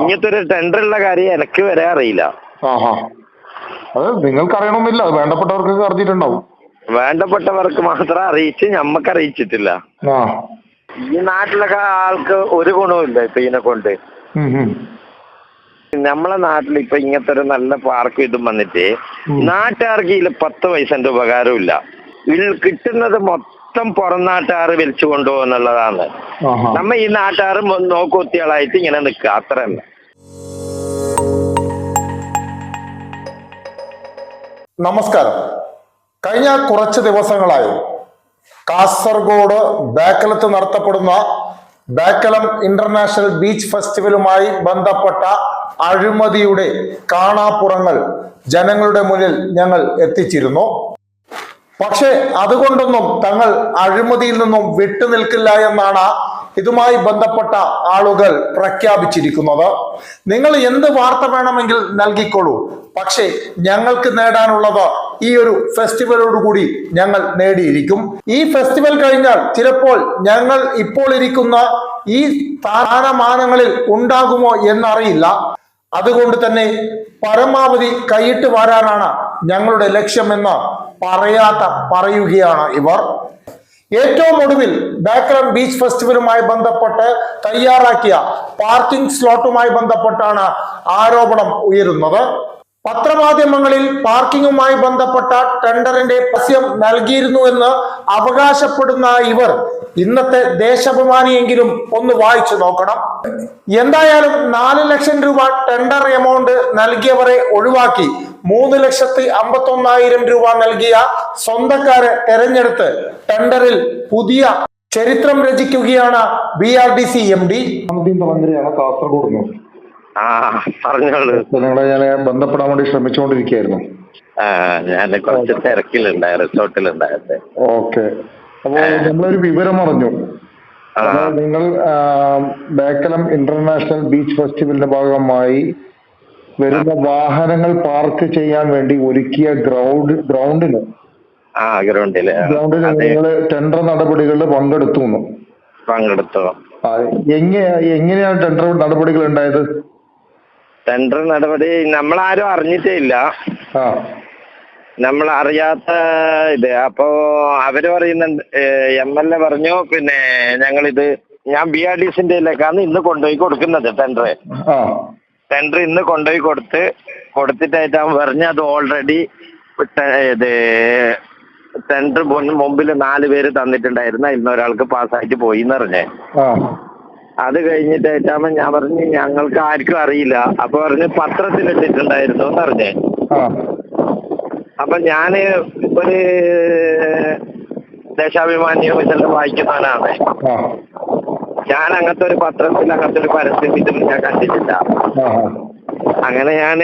ഇങ്ങനത്തെ ഒരു ടെൻഡർ ഉള്ള കാര്യം എനിക്ക് വരെ അറിയില്ല. അത് നിങ്ങൾക്ക് അറിയണമെന്നില്ല വേണ്ടപ്പെട്ടവർക്ക് അറിഞ്ഞിട്ടുണ്ടാവും വേണ്ടപ്പെട്ടവർക്ക് മാത്രം അറിയിച്ച് ഞമ്മക്ക് അറിയിച്ചിട്ടില്ല. ഈ നാട്ടിലൊക്കെ ആൾക്ക് ഒരു ഗുണവുമില്ല ഇപ്പൊ ഇതിനെ കൊണ്ട്. നമ്മളെ നാട്ടിൽ ഇപ്പൊ ഇങ്ങനത്തെ ഒരു നല്ല പാർക്ക് ഇതും വന്നിട്ട്. നാട്ടുകാർക്ക് ഇതിൽ പത്ത് പൈസന്റെ ഉപകാരമില്ല ഇതിൽ കിട്ടുന്നത് മൊത്തം പുറം നാട്ടുകാർ വലിച്ചു കൊണ്ടുപോകും എന്നുള്ളതാണ് നമ്മ ഈ നാട്ടുകാർ നോക്കുത്തികളായിട്ട് ഇങ്ങനെ നിൽക്കുക അത്ര. തന്നെ നമസ്കാരം. കഴിഞ്ഞ കുറച്ച് ദിവസങ്ങളായി കാസർഗോഡ് ബാക്കലത്ത് നടത്തപ്പെടുന്ന ബാക്കലം ഇന്റർനാഷണൽ ബീച്ച് ഫെസ്റ്റിവലുമായി ബന്ധപ്പെട്ട അഴിമതിയുടെ കാണാപ്പുറങ്ങൾ ജനങ്ങളുടെ മുന്നിൽ ഞങ്ങൾ എത്തിച്ചിരുന്നു. പക്ഷേ അതുകൊണ്ടൊന്നും തങ്ങൾ അഴിമതിയിൽ നിന്നും വിട്ടുനിൽക്കില്ല എന്നാണ് ഇതുമായി ബന്ധപ്പെട്ട ആളുകൾ പ്രഖ്യാപിച്ചിരിക്കുന്നത്. നിങ്ങൾ എന്ത് വാർത്ത വേണമെങ്കിൽ നൽകിക്കോളൂ പക്ഷേ ഞങ്ങൾക്ക് നേടാനുള്ളത് ഈ ഒരു ഫെസ്റ്റിവലോടുകൂടി ഞങ്ങൾ നേടിയിരിക്കും. ഈ ഫെസ്റ്റിവൽ കഴിഞ്ഞാൽ ചിലപ്പോൾ ഞങ്ങൾ ഇപ്പോൾ ഇരിക്കുന്ന ഈ സ്ഥാനമാനങ്ങളിൽ ഉണ്ടാകുമോ എന്നറിയില്ല. അതുകൊണ്ട് തന്നെ പരമാവധി കൈയിട്ട് വരാനാണ് ഞങ്ങളുടെ ലക്ഷ്യമെന്ന് പറയാത്ത പറയുകയാണ് ഇവർ. ഏറ്റവും ഒടുവിൽ ബേക്കറം ബീച്ച് ഫെസ്റ്റിവലുമായി ബന്ധപ്പെട്ട് തയ്യാറാക്കിയ പാർക്കിംഗ് സ്ലോട്ടുമായി ബന്ധപ്പെട്ടാണ് ആരോപണം ഉയരുന്നത്. പത്രമാധ്യമങ്ങളിൽ പാർക്കിങ്ങുമായി ബന്ധപ്പെട്ട ടെൻഡറിന്റെ പസ്യം നൽകിയിരുന്നു എന്ന് അവകാശപ്പെടുന്ന ഇവർ ഇന്നത്തെ ദേശാഭിമാനിയെങ്കിലും ഒന്ന് വായിച്ചു നോക്കണം. എന്തായാലും നാല് ലക്ഷം രൂപ ടെണ്ടർ എമൗണ്ട് നൽകിയവരെ ഒഴിവാക്കി. മൂന്ന് ലക്ഷത്തി അമ്പത്തി ഒന്നായിരം രൂപ നൽകിയ സ്വന്തക്കാരെ തെരഞ്ഞെടുത്ത് ടെൻഡറിൽ പുതിയ ചരിത്രം രചിക്കുകയാണ് B R D C M D. മന്ത്രിയാണ് കാസർഗോഡ് നിങ്ങളെ ഞാൻ ബന്ധപ്പെടാൻ വേണ്ടി ശ്രമിച്ചുകൊണ്ടിരിക്കുകയായിരുന്നു. ആ ഞാൻ കുറച്ച് തിരക്കിലുണ്ടായ റിസോർട്ടിലുണ്ടായത്. ഓക്കെ. അപ്പോ നമ്മളൊരു വിവരം അറിഞ്ഞു. നിങ്ങൾ ബേക്കലം ഇന്റർനാഷണൽ ബീച്ച് ഫെസ്റ്റിവലിന്റെ ഭാഗമായി വരുന്ന വാഹനങ്ങൾ പാർക്ക് ചെയ്യാൻ വേണ്ടി ഒരുക്കിയ ഗ്രൗണ്ട് ഗ്രൗണ്ടിന് ആ ഗ്രൗണ്ടിൽ. ഗ്രൗണ്ടിൽ നിങ്ങൾ ടെൻഡർ നടപടികളിൽ പങ്കെടുത്തു. പങ്കെടുത്തു എങ്ങനെയാ എങ്ങനെയാണ് ടെൻഡർ നടപടികൾ ഉണ്ടായത്? ടെൻഡർ നടപടി നമ്മളാരും അറിഞ്ഞിട്ടേ ഇല്ല നമ്മൾ അറിയാത്ത ഇത്. അപ്പോ അവർ പറയുന്നുണ്ട് എം എൽ എ പറഞ്ഞു പിന്നെ ഞങ്ങളിത് ഞാൻ ബി ആർ ഡി സിന്റെ ഇന്ന് കൊണ്ടുപോയി കൊടുക്കുന്നത് ടെൻഡർ ടെൻഡർ ഇന്ന് കൊണ്ടുപോയി കൊടുത്ത് കൊടുത്തിട്ടായിട്ട് അവൻ പറഞ്ഞു അത് ഓൾറെഡി ഇത് ടെൻഡർ മുമ്പിൽ നാല് പേര് തന്നിട്ടുണ്ടായിരുന്നു. ഇന്ന് ഒരാൾക്ക് പാസ്സായിട്ട് പോയി എന്ന് പറഞ്ഞേ. അത് കഴിഞ്ഞിട്ടായിട്ടാകുമ്പോ ഞാൻ പറഞ്ഞു ഞങ്ങൾക്ക് ആർക്കും അറിയില്ല. അപ്പൊ പറഞ്ഞു പത്രത്തിൽ ഇട്ടിട്ടുണ്ടായിരുന്നു എന്ന് പറഞ്ഞേ. അപ്പൊ ഞാൻ ഒരു ദേശാഭിമാനിയോ ഇതെല്ലാം വായിക്കുന്നവനാണ് ഞാൻ അങ്ങനത്തെ ഒരു പത്രത്തിൽ അങ്ങനത്തെ ഒരു പരസ്യം ഇതും ഞാൻ കണ്ടിട്ടില്ല. അങ്ങനെ ഞാൻ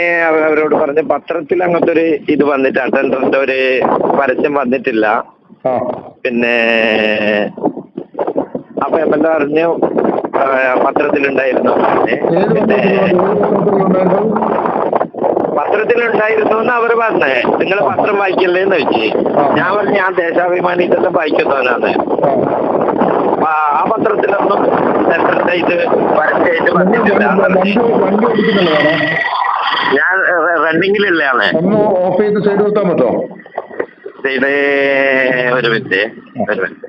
അവരോട് പറഞ്ഞു പത്രത്തിൽ അങ്ങനത്തെ ഒരു ഇത് വന്നിട്ട് അറ്റൻഡറിന്റെ ഒരു പരസ്യം വന്നിട്ടില്ല. പിന്നെ അപ്പൊ എം എൽ എ പറഞ്ഞു പത്രത്തിലുണ്ടായിരുന്നു പിന്നെ പത്രത്തിലുണ്ടായിരുന്നു? എന്ന് അവർ പറഞ്ഞേ. നിങ്ങൾ പത്രം വായിക്കല്ലേ എന്ന് വെച്ച് ഞാൻ പറഞ്ഞു ഞാൻ ദേശാഭിമാനി ഇതെല്ലാം വായിക്കുന്നവനാണ് പത്രത്തിലൊന്നും ടെൻഡറിന്റെ ഇത് പരസ്യമായിട്ട് വണ്ടി ഞാൻ റണ്ണിങ്ങിലുള്ളതാണ്. ഓഫ് ചെയ്ത് സൈഡ് കൊടുത്താൽ പറ്റുമോ സൈഡ് ഒരു മിനിറ്റ് ഒരു മിനിറ്റ്.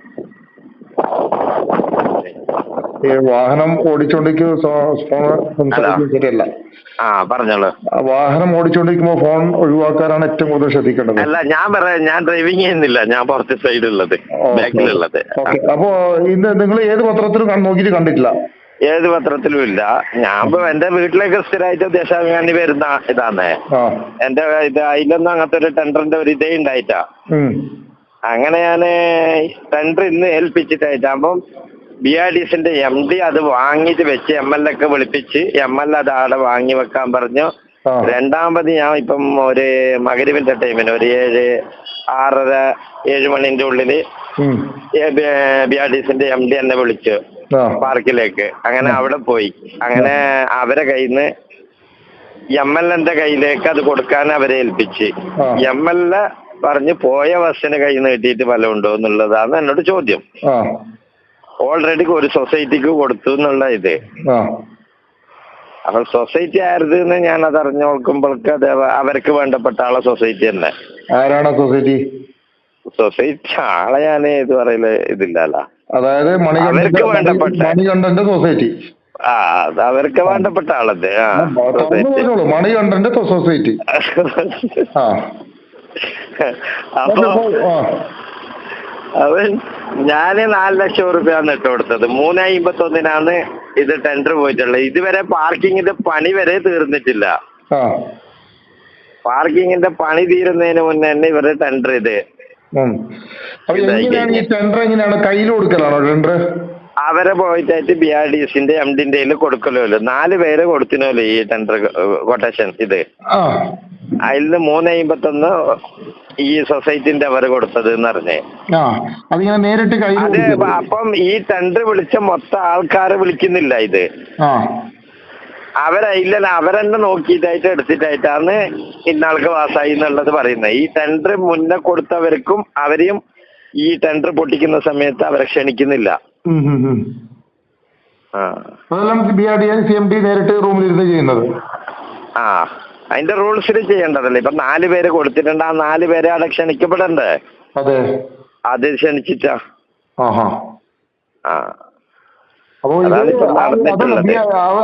ഈ വാഹനം ഓടിച്ചോണ്ടിരിക്കുന്ന ഫോൺ ശരിയല്ല ആ പറഞ്ഞോളൂ. വാഹനം ഓടിച്ചോണ്ടിരിക്കുമ്പോ ഫോൺ ഒഴിവാക്കാനാണ് ഏറ്റവും കൂടുതൽ ശ്രദ്ധിക്കേണ്ടത്. അല്ല ഞാൻ പറയാം ഞാൻ ഡ്രൈവിംഗ് ചെയ്യുന്നില്ല. ഞാൻ പുറത്ത് സൈഡിലുള്ളത് ബാക്കിലുള്ളത്. അപ്പോ ഇന്ന് നിങ്ങൾ ഏത് പത്രത്തിലും നോക്കിയിട്ട് കണ്ടിട്ടില്ല? ഏത് പത്രത്തിലും ഇല്ല. ഞാൻ എന്റെ വീട്ടിലേക്ക് സ്ഥിരമായിട്ട് ദേശാഭിമാനി വരുന്ന ഇതാണ് എന്റെ ഇത് അതിലൊന്നും അങ്ങനത്തെ ഒരു ടെൻഡറിന്റെ ഒരു ഇതേ ഉണ്ടായിട്ടാ. അങ്ങനെ ഞാൻ ടെൻഡർ ഇന്ന് ഏൽപ്പിച്ചിട്ടായിട്ടാകുമ്പം ബി ആർ ഡി സിന്റെ എം ഡി അത് വാങ്ങിച്ച് വെച്ച് എം എൽ ഒക്കെ വിളിപ്പിച്ച് എം എൽ അത് അവിടെ വാങ്ങി വെക്കാൻ പറഞ്ഞു. രണ്ടാമത് ഞാൻ ഇപ്പം ഒരു മകരിവിന്റെ ടൈമിന് ഒരു ഏഴ് ആറര ഏഴ് മണിന്റെ ഉള്ളിൽ ബി ആർ ഡി സിന്റെ എം ഡി എന്നെ വിളിച്ചു പാർക്കിലേക്ക്. അങ്ങനെ അവിടെ പോയി. അങ്ങനെ അവരെ കയ്യിൽ നിന്ന് എം എൽ എന്റെ കയ്യിലേക്ക് അത് കൊടുക്കാൻ അവരെ ഏൽപ്പിച്ച്. എം എൽ എ പറഞ്ഞ് പോയ ബസ്സിന് കയ്യിൽ നിന്ന് കിട്ടിയിട്ട് ഫലമുണ്ടോ എന്നുള്ളതാണ് എന്നോട് ചോദ്യം. ഓൾറെഡി ഒരു സൊസൈറ്റിക്ക് കൊടുത്തു എന്നുള്ള ഇത്. അപ്പൊ സൊസൈറ്റി ആയിരുന്നു ഞാൻ അത് അറിഞ്ഞോൾക്കുമ്പോൾക്ക് അത് അവ- അവർക്ക് വേണ്ടപ്പെട്ട ആളെ സൊസൈറ്റി തന്നെ. ആരാണ് സൊസൈറ്റി സൊസൈറ്റി ആളെ ഞാൻ ഇത് പറയൽ ഇതില്ലല്ലോ. അതായത് അവർക്ക് വേണ്ടപ്പെട്ട- മണികണ്ഠന്റെ സൊസൈറ്റി ആ അത് അവർക്ക് വേണ്ടപ്പെട്ട ആളത് സൊസൈറ്റി മണികണ്ഠന്റെ സൊസൈറ്റി ആ. അപ്പൊ അവൻ ഞാൻ നാല് ലക്ഷം റുപ്യാണ് ഇട്ട് കൊടുത്തത്. മൂന്ന് അമ്പത്തി ഒന്നിനാണ് ഇത് ടെൻഡർ പോയിട്ടുള്ളത്. ഇതുവരെ പാർക്കിങ്ങിന്റെ പണി വരെ തീർന്നിട്ടില്ല. പാർക്കിങ്ങിന്റെ പണി തീരുന്നതിന് മുന്നേ തന്നെ ഇവർ ടെൻഡർ ഇത്. എങ്ങനെയാണ് ഈ ടെൻഡർ എങ്ങനെയാണ്? കയ്യിൽ കൊടുക്കലാണോ ടെൻഡർ അവരെ പോയിട്ടായിട്ട് ബി ആർ ഡി എസിന്റെ എം ഡിന്റെ കൊടുക്കലോ നാല് പേര് കൊടുത്തിനല്ലോ ഈ ടെൻഡർ കൊട്ടേഷൻ ഇത്. അതിൽ നിന്ന് മൂന്ന് അമ്പത്തി ഒന്ന് ഈ സൊസൈറ്റിന്റെ അവർ കൊടുത്തത് എന്ന് പറഞ്ഞേ അതിങ്ങനെ നേരിട്ട് അത് അപ്പം ഈ ടെൻഡർ വിളിച്ച മൊത്തം ആൾക്കാരെ വിളിക്കുന്നില്ല ഇത്. ആ. അവരയില്ല അവരെന്നെ നോക്കിയിട്ടായിട്ട് എടുത്തിട്ടായിട്ടാണ് ഇന്നാൾക്ക് പാസ്സായി എന്നുള്ളത് പറയുന്നത്. ഈ ടെൻഡർ മുന്നേ കൊടുത്തവർക്കും അവരെയും ഈ ടെൻഡർ പൊട്ടിക്കുന്ന സമയത്ത് അവരെ ക്ഷണിക്കുന്നില്ല. അതെല്ലാം B R D C M D നേരിട്ട് റൂമിലിരുന്ന് ചെയ്യുന്നത്. ആ. അതിന്റെ റൂൾസിൽ ചെയ്യേണ്ടതല്ലേ? ഇപ്പൊ നാല് പേര് കൊടുത്തിട്ടുണ്ട് ആ നാല് പേരെ അവിടെ ക്ഷണിക്കപ്പെടണ്ടേ? അതെ. അത് ക്ഷണിച്ചിട്ടാ. ആ.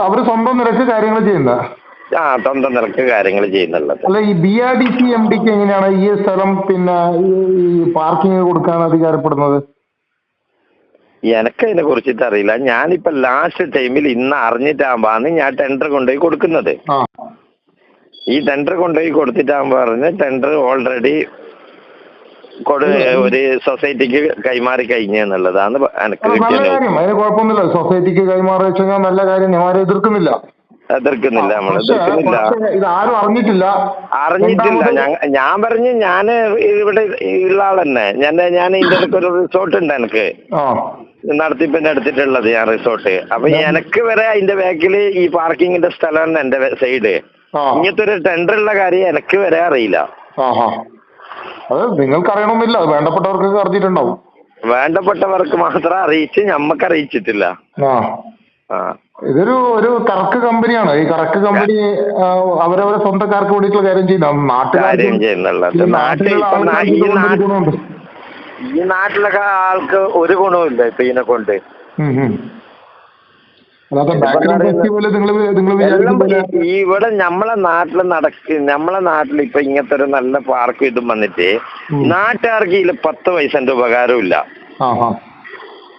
അവർ സ്വന്തം നിരക്ക് കാര്യങ്ങൾ ചെയ്യുന്ന ആ സ്വന്തം നിരക്ക് കാര്യങ്ങൾ ചെയ്യുന്നുള്ളത്. അല്ല ഈ B R D C M ഡിക്ക് എങ്ങനെയാണ് ഈ സ്ഥലം പിന്നെ ഈ പാർക്കിംഗ് കൊടുക്കാൻ അധികാരപ്പെടുന്നത്? എനിക്ക് അതിനെ കുറിച്ചിട്ട് അറിയില്ല. ഞാനിപ്പോ ലാസ്റ്റ് ടൈമിൽ ഇന്ന് അറിഞ്ഞിട്ടാകുമ്പോന്ന് ഞാൻ ടെൻഡർ കൊണ്ടുപോയി കൊടുക്കുന്നത്. ഈ ടെൻഡർ കൊണ്ടുപോയി കൊടുത്തിട്ടാകുമ്പോ പറഞ്ഞ് ടെൻഡർ ഓൾറെഡി കൊടു ഒരു സൊസൈറ്റിക്ക് കൈമാറി കഴിഞ്ഞു എന്നുള്ളതാണ് എനിക്ക് അത് നല്ല കിട്ടിയ കാര്യം. അതിന് കുഴപ്പമൊന്നുമില്ല. സൊസൈറ്റിക്ക് കൈമാറി വെച്ച് നല്ല കാര്യം. ഞാൻ ആരും എതിർക്കുന്നില്ല. എതിർക്കുന്നില്ല നമ്മൾ പക്ഷേ എതിർക്കുന്നില്ല. പക്ഷേ ഇത് ആരും അറിഞ്ഞിട്ടില്ല. അറിഞ്ഞിട്ടില്ല. രണ്ടാമത് ഞാൻ ഞാൻ പറഞ്ഞു ഞാൻ ഇവിടെ ഉള്ള ആളെന്നെ ഞാൻ ഞാൻ ഇതിന്റെ അടുത്ത് ഒരു റിസോർട്ട് ഉണ്ട് എനിക്ക്. ആ. നടത്തിപ്പിന്റെ എടുത്തിട്ടുള്ളത് ഞാൻ റിസോർട്ട് അപ്പൊ എനിക്ക് വരെ അതിന്റെ ബാക്കിൽ ഈ പാർക്കിങ്ങിന്റെ സ്ഥലമാണ് എന്റെ സൈഡ് ഇങ്ങനത്തെ ഒരു ടെൻഡർ ഉള്ള കാര്യം എനിക്ക് വരെ അറിയില്ല. അത് നിങ്ങൾക്ക് അറിയണമെന്നില്ല വേണ്ടപ്പെട്ടവർക്കൊക്കെ അറിഞ്ഞിട്ടുണ്ടാവും വേണ്ടപ്പെട്ടവർക്ക് മാത്രം അറിയിച്ച് ഞമ്മക്ക് അറിയിച്ചിട്ടില്ല. ഇതൊരു ഒരു കറക്ക് കമ്പനിയാണ്. ഈ കറക്ക് കമ്പനി അവരവരെ സ്വന്തക്കാർക്ക് വേണ്ടിയിട്ടുള്ള കാര്യം ചെയ്യുന്ന നാട്ടുകാർക്ക് കാര്യം ചെയ്യുന്നുള്ളത്. ഈ നാട്ടിൽ നാട്ടിലുള്ള ഇപ്പൊ നാ- ആൾക്കാർക്ക് ഈ ഇതുകൊണ്ട് നാ- ഒരു ഗുണമുണ്ട് ഈ നാട്ടിലൊക്കെ ആൾക്ക് ഒരു ഗുണവും ഇല്ല ഇപ്പൊ ഇതിനെ കൊണ്ട്. ഇവിടെ നമ്മളെ നാട്ടിൽ നടക്ക് നമ്മളെ നാട്ടിൽ ഇപ്പൊ ഇങ്ങനത്തെ ഒരു നല്ല പാർക്ക് ഇതും വന്നിട്ട്. നാട്ടുകാർക്ക് ഇതിൽ പത്ത് പൈസന്റെ ഉപകാരമില്ല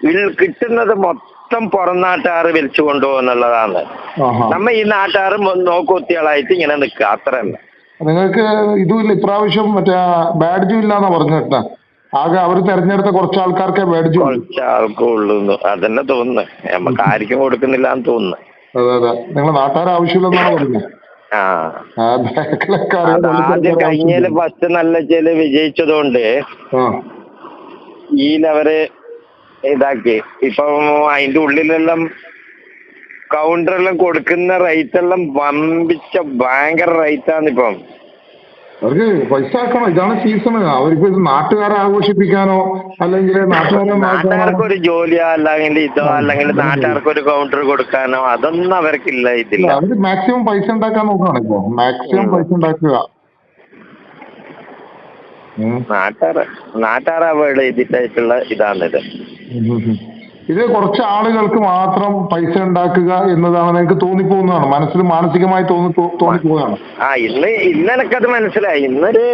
ഇതിൽ കിട്ടുന്നത് മൊത്തം പുറം നാട്ടുകാർ വലിച്ചു കൊണ്ടുപോകുന്നുള്ളതാണ്. നമ്മ ഈ നാട്ടുകാർ നോക്കുത്തികളായിട്ട് ഇങ്ങനെ നിൽക്കുക അത്ര നിങ്ങൾക്ക് ഇതുമില്ല ഇപ്രാവശ്യം മറ്റേ ബാഡ്ജും ഇല്ലാന്നാ പറഞ്ഞു കേട്ടാ ആകെ അവർ തെരഞ്ഞെടുത്ത കുറച്ച് ആൾക്കാർക്കേ മേടിച്ചു കുറച്ച് ആൾക്കുള്ളൂ അതന്നെ തോന്നുന്നു. നമുക്ക് ആർക്കും കൊടുക്കുന്നില്ല എന്ന് തോന്നുന്നു. അതെ അതെ. നിങ്ങൾ നാട്ടുകാർ ആവശ്യമില്ലെന്നാണ് പറഞ്ഞത് ആദ്യം കഴിഞ്ഞാൽ ഫസ്റ്റ് നല്ല ചില വിജയിച്ചതുകൊണ്ട് ഈ ലെവൽ ഇതാക്കി. ഇപ്പം അതിന്റെ ഉള്ളിലെല്ലാം കൗണ്ടറെല്ലാം കൊടുക്കുന്ന റേറ്റ് എല്ലാം വമ്പിച്ച ഭയങ്കര റേറ്റ് ആണ് ഇപ്പം അവർക്ക് പൈസ ആക്കണം ഇതാണ് സീസൺ അവർക്ക് നാട്ടുകാരെ ആഘോഷിപ്പിക്കാനോ അല്ലെങ്കിൽ നാട്ടുകാരെ ഒരു ജോലിയോ അല്ലെങ്കിൽ ഇതോ അല്ലെങ്കിൽ നാട്ടുകാർക്ക് ഒരു കൗണ്ടർ കൊടുക്കാനോ അതൊന്നും അവർക്കില്ല ഇതില്ല. അവർ മാക്സിമം പൈസ ഉണ്ടാക്കാൻ നോക്കുകയാണ് ഇപ്പൊ. മാക്സിമം പൈസ ഉണ്ടാക്കുക. നാട്ടാർ നാട്ടാർ അവോയ്ഡ് ചെയ്തിട്ടായിട്ടുള്ള ഇതാണിത്. ഇത് കുറച്ച് ആളുകൾക്ക് മാത്രം പൈസ ഉണ്ടാക്കുക എന്നതാണ് നിങ്ങൾക്ക് തോന്നിപ്പോകുന്നതാണ്. മനസ്സിൽ മാനസികമായി തോന്നി തോന്നിപ്പോവുകയാണ് ആ ഇന്ന് ഇന്ന് എനിക്കത് മനസ്സിലായി. ഇന്നൊരു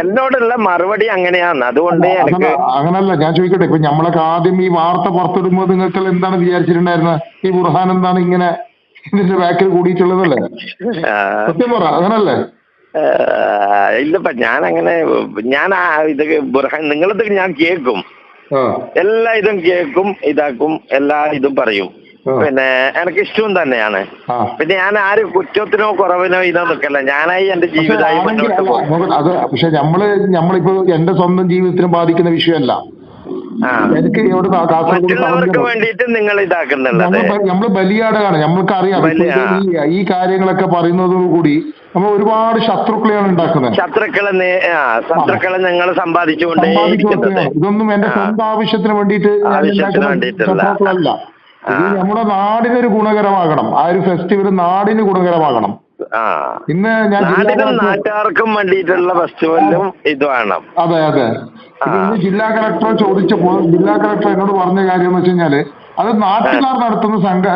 എന്നോടുള്ള മറുപടി അങ്ങനെയാണ്. അതുകൊണ്ട് എനിക്ക് അങ്ങനല്ല. ഞാൻ ചോദിക്കട്ടെ ഇപ്പൊ നമ്മളൊക്കെ ആദ്യം ഈ വാർത്ത പുറത്തിടുമ്പോൾ നിങ്ങൾക്ക് എന്താണ് വിചാരിച്ചിട്ടുണ്ടായിരുന്നത് ഈ ബുർഹാൻ എന്താണ് ഇങ്ങനെ ഇതിന്റെ ബാക്കിൽ കൂടിയിട്ടുള്ളതല്ലേ? സത്യം പറ അങ്ങനല്ലേ? ഇല്ലപ്പ ഞാൻ അങ്ങനെ ഞാൻ ഇത് ബുർഹാൻ നിങ്ങളിത് ഞാൻ കേൾക്കും. എല്ലാ ഇതും കേൾക്കും ഇതാക്കും എല്ലാ ഇതും പറയും. പിന്നെ എനിക്ക് ഇഷ്ടവും തന്നെയാണ് പിന്നെ ഞാൻ ആര് കുറ്റത്തിനോ കുറവിനോ ഇതോ നിൽക്കല്ല. ഞാനായി എന്റെ ജീവിതമായി അത് പക്ഷെ നമ്മൾ നമ്മളിപ്പോ എന്റെ സ്വന്തം ജീവിതത്തിനെ ബാധിക്കുന്ന വിഷയമല്ല. എനിക്ക് ഇവിടെ മറ്റുള്ളവർക്ക് വേണ്ടിയിട്ട് നിങ്ങൾ ഇതാക്കുന്നുള്ളത്. നമ്മൾ ബലിയാടാണ്. നമ്മൾക്ക് അറിയാം ഈ കാര്യങ്ങളൊക്കെ പറയുന്നതോടുകൂടി നമ്മൾ ഒരുപാട് ശത്രുക്കളെയാണ് ഉണ്ടാക്കുന്നത്. ശത്രുക്കളെ ശത്രുക്കളെ നിങ്ങൾ സമ്പാദിച്ചുകൊണ്ടേ. ഇതൊന്നും എന്റെ. സ്വന്തം ആവശ്യത്തിന് വേണ്ടിയിട്ട്. ശത്രുക്കളല്ല. നമ്മുടെ നാടിനൊരു ഗുണകരമാകണം. ആ ഒരു ഫെസ്റ്റിവൽ നാടിന് ഗുണകരമാകണം. ഇന്ന് ഞാൻ നാടിനും നാട്ടുകാർക്കും വേണ്ടിയിട്ടുള്ള ഫെസ്റ്റിവലും ഇത് വേണം. അതെ അതെ. ഇന്ന് ജില്ലാ കളക്ടർ ചോദിച്ചപ്പോൾ ജില്ലാ കളക്ടർ എന്നോട് പറഞ്ഞ കാര്യം എന്ന് വെച്ച് കഴിഞ്ഞാൽ അത് നാട്ടുകാർ നടത്തുന്ന സംഘ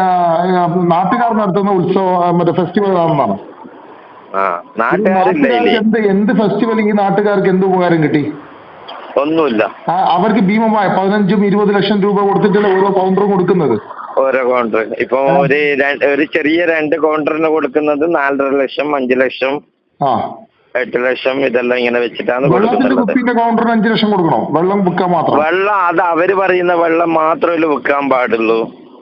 നാട്ടുകാർ നടത്തുന്ന ഉത്സവം മറ്റേ ഫെസ്റ്റിവൽ ആണെന്നാണ്. എന്ത് എന്ത് ഫെസ്റ്റിവൽ ഈ നാട്ടുകാർക്ക് എന്ത് ഉപകാരം കിട്ടി? ഒന്നുമില്ല. അവർക്ക് ഭീമമായ പതിനഞ്ചും ഇരുപത് ലക്ഷം രൂപ കൊടുത്തിട്ടല്ലേ ഓരോ കൗണ്ടറും കൊടുക്കുന്നത്? ഓരോ കൗണ്ടർ ഇപ്പൊ ഒരു ഒരു ചെറിയ രണ്ട് കൗണ്ടറിന് കൊടുക്കുന്നത് നാലര ലക്ഷം അഞ്ചു ലക്ഷം എട്ട് ലക്ഷം ഇതെല്ലാം ഇങ്ങനെ വെച്ചിട്ടാണ് കൊടുക്കുന്നത്. കൗണ്ടറിന് അഞ്ചു ലക്ഷം കൊടുക്കണോ? വെള്ളം വിൽക്കാൻ മാത്രം? വെള്ളം അത് അവർ പറയുന്ന വെള്ളം മാത്രമേ വിൽക്കാൻ പാടുള്ളൂ.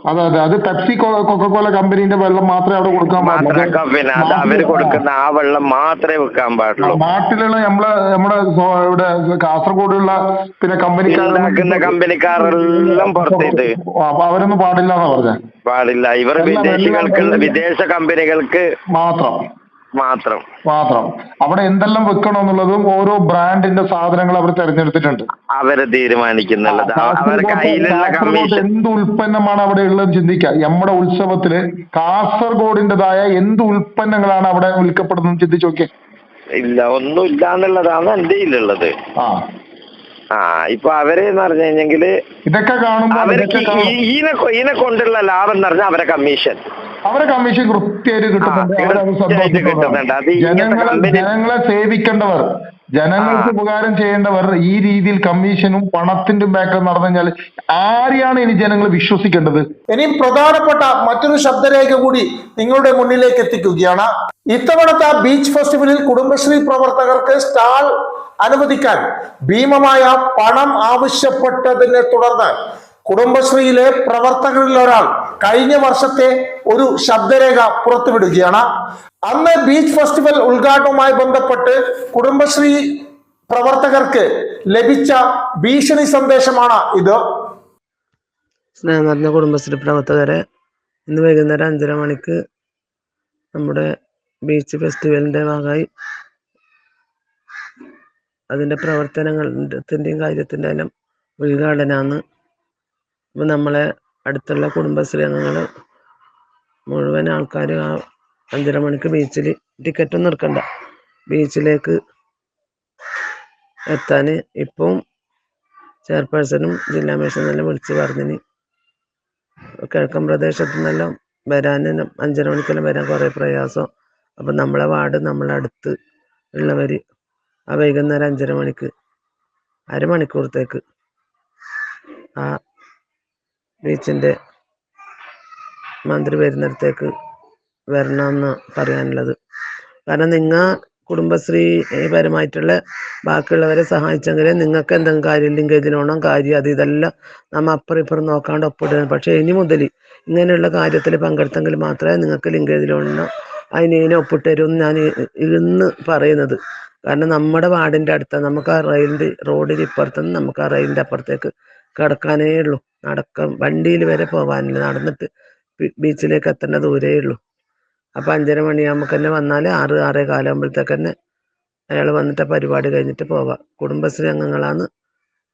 അതെ അതെ. അത് പെപ്സി കൊക്കക്കോല കമ്പനീന്റെ വെള്ളം മാത്രമേ അവിടെ കൊടുക്കാൻ പാടുള്ളൂ. പിന്നെ അത് അവർ കൊടുക്കുന്ന ആ വെള്ളം മാത്രമേ പാടുള്ളൂ. നാട്ടിലുള്ള നമ്മളെ നമ്മുടെ ഇവിടെ കാസർഗോഡുള്ള പിന്നെ ഉണ്ടാക്കുന്ന കമ്പനിക്കാരെല്ലാം പുറത്തേത് അപ്പൊ അവരൊന്നും പാടില്ല എന്നാ പറഞ്ഞ. പാടില്ല. ഇവർ വിദേശികൾക്ക് വിദേശ കമ്പനികൾക്ക് മാത്രം. മാത്രം. മാത്രം. അവിടെ എന്തെല്ലാം വെക്കണം എന്നുള്ളതും ഓരോ ബ്രാൻഡിന്റെ സാധനങ്ങൾ അവർ തിരഞ്ഞെടുത്തിട്ടുണ്ട്. അവരെ തീരുമാനിക്കുന്നുള്ളത്. അവരുടെ കയ്യിലുള്ള കമ്മീഷൻ എന്ത് ഉൽപ്പന്നമാണ് അവിടെ ഉള്ളത് ചിന്തിക്കുക. നമ്മുടെ ഉത്സവത്തിൽ കാസർഗോഡിന്റേതായ എന്ത് ഉൽപ്പന്നങ്ങളാണ് അവിടെ വിൽക്കപ്പെടുന്നത് ചിന്തിച്ചു നോക്കിയേ. ഇല്ല ഒന്നും ഇല്ല എന്നുള്ളതാണ് എന്റെ കയ്യിലുള്ളത് ആ. ആ ഇപ്പൊ അവർ എന്ന് പറഞ്ഞു കഴിഞ്ഞെങ്കിൽ ഇതൊക്കെ കാണുമ്പോൾ അവർക്ക് ഇതൊക്കെ കാണും- ഈ- ഈനെ കൊ- ഈനെ കൊണ്ടുള്ള ലാഭം എന്ന് പറഞ്ഞാൽ അവരെ കമ്മീഷൻ അവരെ കമ്മീഷൻ കൃത്യമായിട്ട് കിട്ടുന്നുണ്ട് ആ, അവരത് കൃത്യമായിട്ട് കിട്ടുന്നുണ്ട്. അത്. ഇങ്ങനത്തെ ജനങ്ങളെ സേവിക്കേണ്ടവർ ജനങ്ങൾക്ക് ആ. ഉപകാരം ചെയ്യേണ്ടവർ ഈ രീതിയിൽ കമ്മീഷനും പണത്തിന്റെ ബാക്ക് നടന്നു കഴിഞ്ഞാൽ ആരെയാണ് ഇനി ജനങ്ങൾ വിശ്വസിക്കേണ്ടത് ഇനിയും പ്രധാനപ്പെട്ട മറ്റൊരു ശബ്ദരേഖ കൂടി നിങ്ങളുടെ മുന്നിലേക്ക് എത്തിക്കുകയാണ് ഇത്തവണത്തെ ബീച്ച് ഫെസ്റ്റിവലിൽ കുടുംബശ്രീ പ്രവർത്തകർക്ക് സ്റ്റാൾ അനുവദിക്കാൻ. ഭീമമായ പണം ആവശ്യപ്പെട്ടതിനെ തുടർന്ന് കുടുംബശ്രീയിലെ പ്രവർത്തകരിൽ ഒരാൾ കഴിഞ്ഞ വർഷത്തെ ഒരു ശബ്ദരേഖ പുറത്തുവിടുകയാണ്. അന്ന് ബീച്ച് ഫെസ്റ്റിവൽ ഉദ്ഘാടനവുമായി ബന്ധപ്പെട്ട് കുടുംബശ്രീ പ്രവർത്തകർക്ക് ലഭിച്ച ഭീഷണി സന്ദേശമാണ് ഇത്. സ്നേഹം കുടുംബശ്രീ പ്രവർത്തകരെ ഇന്ന് വൈകുന്നേരം അഞ്ചര മണിക്ക് നമ്മുടെ ബീച്ച് ഫെസ്റ്റിവലിന്റെ ഭാഗമായി അതിന്റെ പ്രവർത്തനത്തിന്റെയും കാര്യത്തിന്റെ എല്ലാം ഉദ്ഘാടനമാണ്. അപ്പോൾ നമ്മളെ അടുത്തുള്ള കുടുംബശ്രീ അംഗങ്ങൾ മുഴുവൻ ആൾക്കാർ ആ അഞ്ചര മണിക്ക് ബീച്ചിൽ ടിക്കറ്റ് ഒന്നും എടുക്കണ്ട. ബീച്ചിലേക്ക് എത്താൻ ഇപ്പം ചെയർപേഴ്സണും ജില്ലാ മേഷനെല്ലാം വിളിച്ച് പറഞ്ഞിന്. കിഴക്കൻ പ്രദേശത്തു നിന്നെല്ലാം വരാൻ അഞ്ചര മണിക്കെല്ലാം വരാൻ കുറേ പ്രയാസം. അപ്പം നമ്മളെ വാർഡ് നമ്മളെ അടുത്ത് ഉള്ളവർ ആ വൈകുന്നേരം അഞ്ചര മണിക്ക് അരമണിക്കൂറത്തേക്ക് ആ ബീച്ചിന്റെ മന്ത്രി വരുന്നിടത്തേക്ക് വരണമെന്ന് പറയാനുള്ളത്. കാരണം നിങ്ങൾ കുടുംബശ്രീ ഏ, പരമായിട്ടുള്ള ബാക്കിയുള്ളവരെ സഹായിച്ചെങ്കിലേ നിങ്ങൾക്ക് എന്തെങ്കിലും കാര്യം ലിങ്കേജ് ലോണോ കാര്യം അത് ഇതെല്ലാം നമ്മൾ അപ്പുറം ഇപ്പുറം നോക്കാണ്ട് ഒപ്പിടുക പക്ഷേ ഇനി മുതൽ ഇങ്ങനെയുള്ള കാര്യത്തിൽ പങ്കെടുത്തെങ്കിൽ മാത്രമേ നിങ്ങൾക്ക് ലിങ്കേജിലോണം അതിനെ അതിന് ഇതിനെ ഒപ്പിട്ട് ഞാൻ ഇന്ന് പറയുന്നത്. കാരണം നമ്മുടെ വാർഡിന്റെ അടുത്ത് നമുക്ക് ആ റെയിലിന്റെ ഇപ്പുറത്ത് നിന്ന് നമുക്ക് ആ റെയിലിന്റെ അപ്പുറത്തേക്ക് കിടക്കാനേ ഉള്ളൂ. നടക്കാൻ വണ്ടിയിൽ വരെ പോകാനില്ല നടന്നിട്ട് ബീച്ചിലേക്ക് എത്തേണ്ട ദൂരേ ഉള്ളൂ. അപ്പം അഞ്ചര മണിയാകുമ്പോൾ തന്നെ വന്നാൽ ആറ് ആറേ കാലാകുമ്പോഴത്തേക്ക് തന്നെ അയാൾ വന്നിട്ട് പരിപാടി കഴിഞ്ഞിട്ട് പോവാം. കുടുംബശ്രീ അംഗങ്ങളാണ്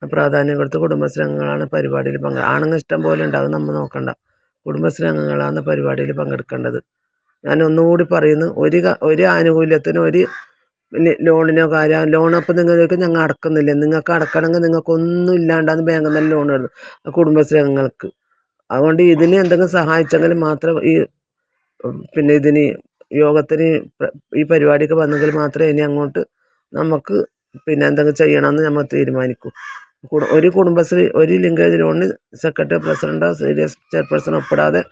പ്രാധാന്യം കൊടുത്ത് കുടുംബശ്രീ അംഗങ്ങളാണ് പരിപാടിയിൽ പങ്കെടുക്കുക ആണുങ്ങൾ ഇഷ്ടം പോലെ ഉണ്ടാവും നമ്മൾ നോക്കണ്ട. കുടുംബശ്രീ അംഗങ്ങളാണ് പരിപാടിയിൽ പങ്കെടുക്കേണ്ടത്. ഞാൻ ഒന്നുകൂടി പറയുന്നു. ഒരു ഒരു ആനുകൂല്യത്തിന് ഒരു ലോണിനോ കാര്യം ലോൺ അപ്പം നിങ്ങൾക്ക് ഞങ്ങൾ അടക്കുന്നില്ല. നിങ്ങൾക്ക് അടക്കണമെങ്കിൽ നിങ്ങൾക്ക് ഒന്നും ഇല്ലാണ്ടാന്ന് ബാങ്കിൽ നിന്ന് ലോൺ എടുക്കും കുടുംബശ്രീ അംഗങ്ങൾക്ക് അതുകൊണ്ട് ഇതിന് എന്തെങ്കിലും സഹായിച്ചെങ്കിൽ മാത്രം ഈ പിന്നെ ഇതിന് യോഗത്തിന് ഈ പരിപാടിക്ക് വന്നെങ്കിൽ മാത്രമേ ഇനി അങ്ങോട്ട് നമുക്ക് പിന്നെ എന്തെങ്കിലും ചെയ്യണമെന്ന് നമ്മൾ തീരുമാനിക്കൂ. ഒരു കുടുംബശ്രീ ഒരു ലിങ്കേജ് ലോണിന് സെക്രട്ടറി പ്രസിഡന്റോ സീരിയസ് ചെയർപേഴ്സണോ ഒപ്പിടാതെ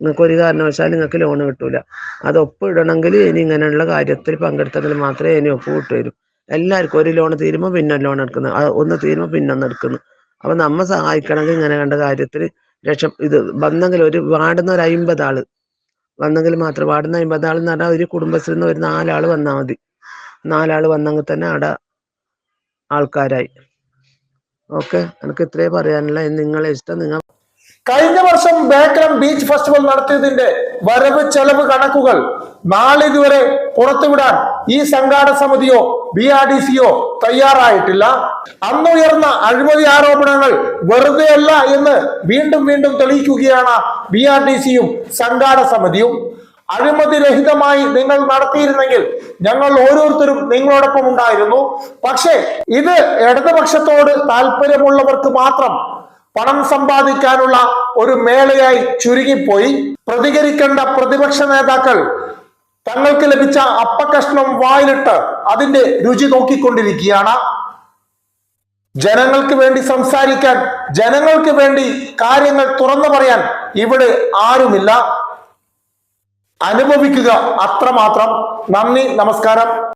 നിങ്ങൾക്ക് ഒരു കാരണവശാലും നിങ്ങൾക്ക് ലോൺ കിട്ടൂല. അത് ഒപ്പിടണമെങ്കിൽ ഇനി ഇങ്ങനെയുള്ള കാര്യത്തിൽ പങ്കെടുത്തെങ്കിൽ മാത്രമേ ഇനി ഒപ്പ് കിട്ടുവരും എല്ലാവർക്കും ഒരു ലോൺ തീരുമ്പോൾ പിന്നെ ലോൺ എടുക്കുന്നു. ഒന്ന് തീരുമ്പോൾ പിന്നെ ഒന്ന് എടുക്കുന്നു. അപ്പൊ നമ്മ സഹായിക്കണമെങ്കിൽ ഇങ്ങനെ കണ്ട കാര്യത്തിൽ രക്ഷ ഇത് വന്നെങ്കിൽ ഒരു വാടുന്ന ഒരു അമ്പത് ആൾ വന്നെങ്കിൽ മാത്രം വാടുന്ന അമ്പത് ആൾ എന്ന് പറഞ്ഞാൽ ഒരു കുടുംബശ്രീന്ന് ഒരു നാലാൾ വന്നാൽ മതി. നാലാൾ വന്നെങ്കിൽ തന്നെ അവിടെ ആൾക്കാരായി. ഓക്കെ? എനിക്ക് ഇത്രേ പറയാനുള്ള. നിങ്ങളെ ഇഷ്ടം നിങ്ങൾ കഴിഞ്ഞ വർഷം ബേക്കലം ബീച്ച് ഫെസ്റ്റിവൽ നടത്തിയതിന്റെ വരവ് ചെലവ് കണക്കുകൾ. നാളിതുവരെ പുറത്തുവിടാൻ ഈ സംഘാടക സമിതിയോ ബി ആർ ഡി സിയോ തയ്യാറായിട്ടില്ല. അന്നുയർന്ന അഴിമതി ആരോപണങ്ങൾ വെറുതെയല്ല എന്ന് വീണ്ടും വീണ്ടും തെളിയിക്കുകയാണ് ബി ആർ ഡി സിയും സംഘാടക സമിതിയും. അഴിമതി രഹിതമായി നിങ്ങൾ നടത്തിയിരുന്നെങ്കിൽ ഞങ്ങൾ ഓരോരുത്തരും നിങ്ങളോടൊപ്പം ഉണ്ടായിരുന്നു. പക്ഷേ ഇത് ഇടതുപക്ഷത്തോട് താല്പര്യമുള്ളവർക്ക് മാത്രം പണം സമ്പാദിക്കാനുള്ള ഒരു മേളയായി ചുരുങ്ങിപ്പോയി. പ്രതികരിക്കേണ്ട പ്രതിപക്ഷ നേതാക്കൾ തങ്ങൾക്ക് ലഭിച്ച അപ്പകഷ്ണം വായിലിട്ട് അതിന്റെ രുചി നോക്കിക്കൊണ്ടിരിക്കുകയാണ്. ജനങ്ങൾക്ക് വേണ്ടി സംസാരിക്കാൻ ജനങ്ങൾക്ക് വേണ്ടി കാര്യങ്ങൾ തുറന്നു പറയാൻ ഇവിടെ ആരുമില്ല. അനുഭവിക്കുക അത്രമാത്രം. നന്ദി നമസ്കാരം.